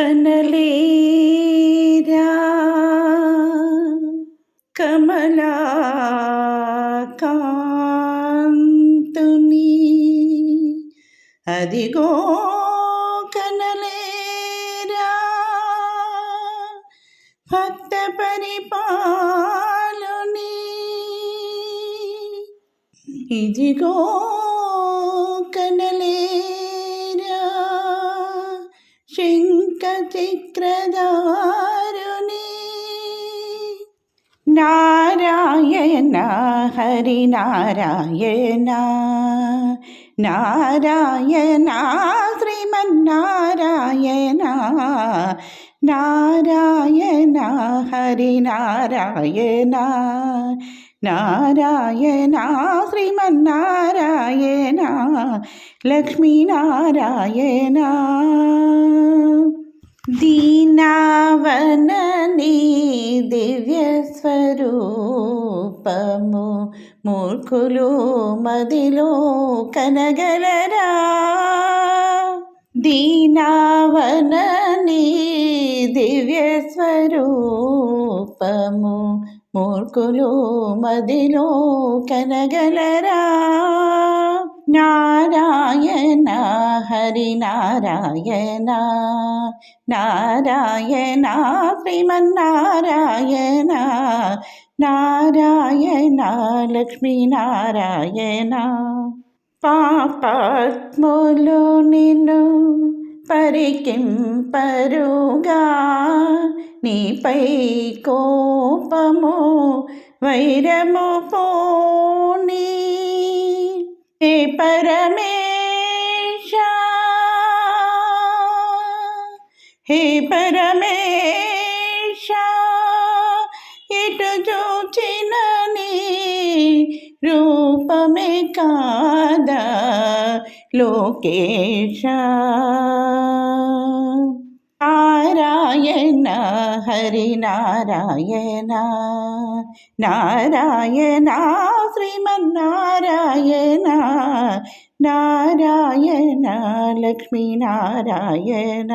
కనలేరా కమలా కాంతుని అదిగో కనలేరా భక్త పరిపాలుని. ఇదిగో కనలేరా శంక శంఖ చక్రధారుని నారాయణ హరి నారాయణ నారాయణ శ్రీమన్నారాయణ నారాయణ హరి నారాయణ నారాయణ శ్రీమన్నారాయణ లక్ష్మీనారాయణ దీనావనని దివ్య స్వరూపము మూర్ఖులు మదిలో కనగలరా దీనావనని దివ్య స్వరూపము మూర్ఖులు మదిలో కనగలరా నారాయణ హరి నారాయణ నారాయణ శ్రీమన్నారాయణ. నారాయణ లక్ష్మీనారాయణ. పాపత్ములు నిన్ను పరికింపరుగా. నీపై కోపము వైరము పోనీ. హే హే పరమేశ ఇటు చూచిన నీ రూపమే కాదా లోకేశ? నారాయణ హరి నారాయణ నారాయణ శ్రీమన్నారాయణ నారాయణ నారాయణ లక్ష్మీనారాయణ